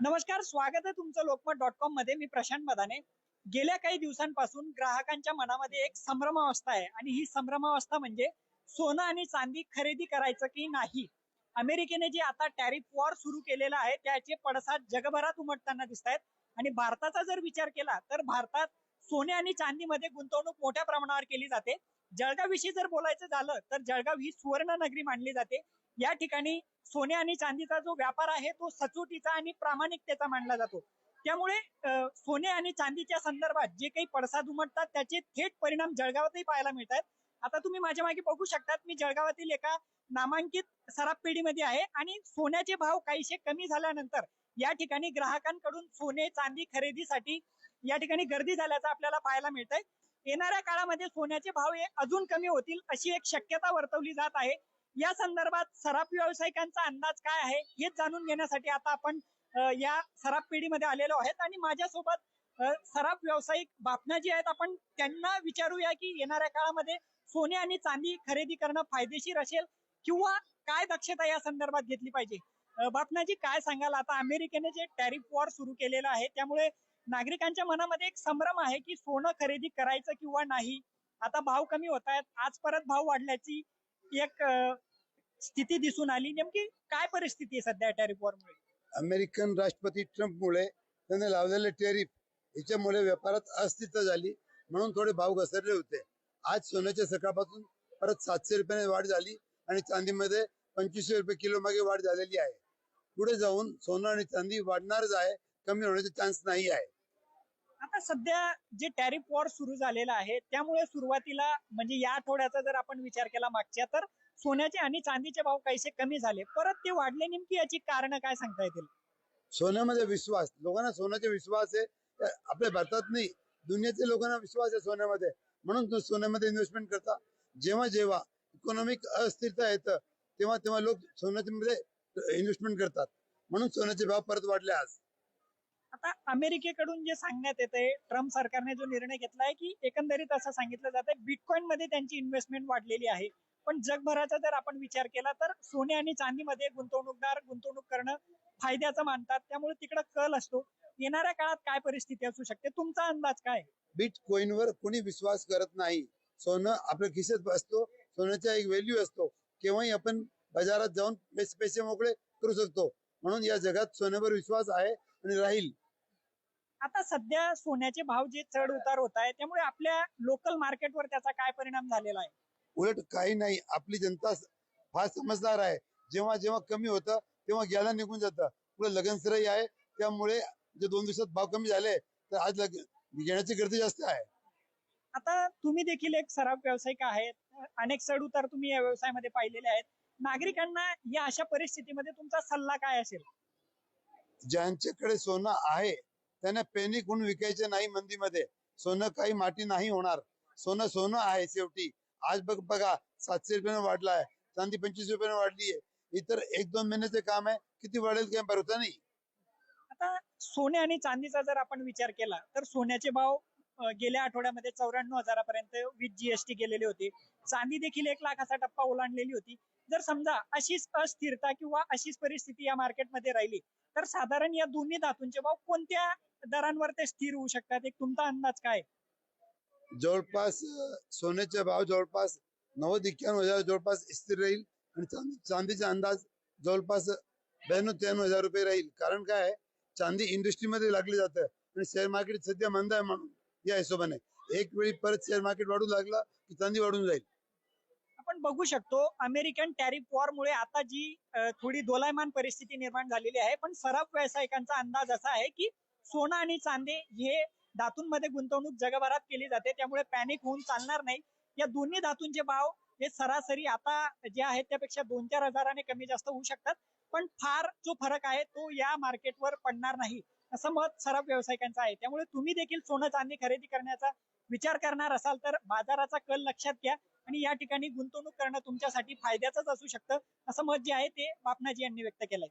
नमस्कार स्वागत आहे तुमचं लोकमत डॉट कॉममध्ये. मी प्रशांत मदाने. गेल्या काही दिवसांपासून ग्राहकांच्या मनामध्ये एक संभ्रमावस्था आहे आणि ही संभ्रमावस्था म्हणजे सोनं आणि चांदी खरेदी करायचं की नाही? अमेरिकेने जे आता टॅरिफ वॉर सुरू केलेला आहे त्याचे पडसाद जगभरात उमटताना दिसत आहेत आणि भारताचा जर विचार केला तर भारतात सोने आणि चांदीमध्ये गुंतवणूक मोठ्या प्रमाणावर केली जाते. जळगाव विषयी जर बोलायचं झालं तर जळगाव ही सुवर्ण नगरी मानली जाते. या ठिकाणी सोने आणि चांदीचा जो व्यापार आहे तो सचोटीचा आणि प्रामाणिकतेचा मानला जातो. त्यामुळे सोने आणि चांदीच्या संदर्भात जे काही पडसाद उमटतात त्याचे थेट परिणाम जळगावातही पाहायला मिळत आहेत आता तुम्ही माझ्या मागे बघू शकतात मी जळगावातील एका नामांकित सराफ पेढीमध्ये आहे आणि सोन्याचे भाव काहीशे कमी झाल्यानंतर या ठिकाणी ग्राहकांकडून सोने चांदी खरेदीसाठी या ठिकाणी गर्दी झाल्याचं आपल्याला पाहायला मिळत आहे येणाऱ्या काळामध्ये सोन्याचे भाव हे अजून कमी होतील अशी एक शक्यता वर्तवली जात आहे. या संदर्भात सराफ व्यावसायिकांचा अंदाज काय आहे हे जाणून घेण्यासाठी आता आपण या सराफ पिढीमध्ये आलेलो आहेत. आणि माझ्यासोबत सराफ व्यावसायिक बापना जी आहेत. आपण त्यांना विचारूया की येणाऱ्या काळामध्ये सोने आणि चांदी खरेदी करणं फायदेशीर असेल किंवा काय दक्षता या संदर्भात घेतली पाहिजे? बापनाजी काय सांगाल? आता अमेरिकेने जे टॅरिफ वॉर सुरू केलेलं आहे त्यामुळे नागरिकांच्या मनामध्ये एक संभ्रम आहे की सोनं खरेदी करायचं किंवा नाही. आता भाव कमी होत आहेत. आज परत भाव वाढल्याची एक स्थिती दिसून आली. नेमकी काय परिस्थिती आहे सध्या टॅरिफ वॉरमुळे अमेरिकन राष्ट्रपती ट्रम्पमुळे त्याने लावलेले टॅरिफ याच्यामुळे व्यापारात अस्थिरता झाली म्हणून थोडे भाव घसरले होते. आज सोन्याच्या सकाळपासून परत सातशे रुपयाने वाढ झाली आणि चांदीमध्ये पंचवीसशे रुपये किलो मागे वाढ झालेली आहे. पुढे जाऊन सोनं आणि चांदी वाढणारच आहे कमी होण्याचे चान्स नाही आहे. आता सध्या जे टॅरिफ वॉर सुरू झालेलं आहे त्यामुळे सुरुवातीला म्हणजे या आठवड्याचा जर आपण विचार केला मागच्या तर सोन्याचे आणि चांदीचे भाव काहीसे कमी झाले? परत ते वाढले नेमकी याची कारण काय सांगता येतील? सोन्यामध्ये म्हणजे विश्वास. लोकांना सोन्याचे विश्वास आहे आपल्या भारतात नाही दुनियाच्या लोकांना विश्वास आहे सोन्यामध्ये. म्हणून सोन्यामध्ये इन्व्हेस्टमेंट करता. जेव्हा जेव्हा इकॉनॉमिक अस्थिरता येतं तेव्हा तेव्हा लोक सोन्याच्या मध्ये इन्व्हेस्टमेंट करतात. म्हणून सोन्याचे भाव परत वाढले आज. आता अमेरिकेकडून जे सांगण्यात येते ट्रम्प सरकारने जो निर्णय घेतलाय की एकंदरीत असं सांगितलं जात आहे बिटकॉइनमध्ये त्यांची इन्व्हेस्टमेंट वाढलेली आहे. पण जगभराचा जर आपण विचार केला तर सोने आणि चांदीमध्ये गुंतवणूकदार गुंतवणूक करणं फायद्याचं मानतात. त्यामुळे तिकडे कल असतो. येणाऱ्या काळात काय परिस्थिती असू शकते? तुमचा अंदाज काय? बिटकॉइन वर कोणी विश्वास करत नाही. सोनं आपल्या खिशात असतो सोन्याचा एक व्हॅल्यू असतो. केव्हाही आपण बाजारात जाऊन पैसे मोकळे करू शकतो. म्हणून या जगात सोन्यावर विश्वास आहे आणि राहील. आता सध्या सोन्याचे भाव जे चढ उतार होत आहे त्यामुळे आपल्या लोकल मार्केटवर त्याचा काय परिणाम झालेला आहे? उलट काही नाही. आपली जनता फार समजदार आहे. जेव्हा जेव्हा कमी होतं तेव्हा घ्यायला निघून जातं. पुढे लगनसराई आहे. त्यामुळे जे दोन दिवसात भाव कमी झाले तर आज घेण्याची गर्दी जास्त आहे. आता तुम्ही देखील एक सराफ व्यावसायिक आहेत. अनेक चढ उतार तुम्ही या व्यवसायामध्ये पाहिलेले आहेत. नागरिकांना या अशा परिस्थितीमध्ये तुमचा सल्ला काय असेल? ज्यांच्याकडे सोनं आहे त्यांना पेनिक गुण विकायचे नाही मंदीमध्ये. सोनं काही माटी नाही होणार. सोनं सोनं आहे शेवटी. आज बघ बघा सातशे रुपयाने वाढला आहे. चांदी पंचवीस रुपयाने वाढली आहे. इतर एक दोन महिन्याचे काम आहे. किती वाढेल काय भरोसा नाही. आता सोने आणि चांदीचा जर आपण विचार केला तर सोन्याचे भाव गेल्या आठवड्यामध्ये चौऱ्याण्णव हजारापर्यंत विथ जीएसटी गेलेले होते. चांदी देखील एक लाखाचा टप्पा ओलांडलेली होती. जर समजा अशीच अस्थिरता किंवा अशीच परिस्थिती या मार्केटमध्ये राहिली तर साधारण या दोन्ही धातूंचे भाव कोणत्या दरांवर ते स्थिर होऊ शकतात? एक तुमचा अंदाज काय जवळपास सोन्याचे भाव जवळपास नव्वद एक्क्याण्णव हजार जवळपास स्थिर राहील आणि चांदीचा अंदाज जवळपास ब्याण्णव त्र्याण्णव हजार रुपये राहील. कारण काय चांदी इंडस्ट्रीमध्ये लागली जातं आणि शेअर मार्केट सध्या मंद आहे म्हणून. या हिशोबाने. एक वेळी परत शेअर मार्केट वाढू लागलं की चांदी वाढून जाईल. आपण बघू शकतो अमेरिकन टॅरिफ वॉर मुळे आता जी थोडी दोलायमान परिस्थिती निर्माण झालेली आहे पण सराफ व्यावसायिकांचा अंदाज असा आहे की सोनं आणि चांदी हे धातूंमध्ये गुंतवणूक जगभरात केली जाते त्यामुळे पॅनिक होऊन चालणार नाही. या दोन्ही धातूंचे भाव हे सरासरी आता जे आहेत त्यापेक्षा दोन चार हजाराने कमी जास्त होऊ शकतात पण फार जो फरक आहे तो या मार्केटवर पडणार नाही. असं मत सराफ व्यावसायिकांचं आहे. त्यामुळे तुम्ही देखील सोनं चांदी खरेदी करण्याचा विचार करणार असाल तर बाजाराचा कल लक्षात घ्या आणि या ठिकाणी गुंतवणूक करणं तुमच्यासाठी फायद्याचंच असू शकतं असं मत जे आहे ते बापनाजी यांनी व्यक्त केलंय.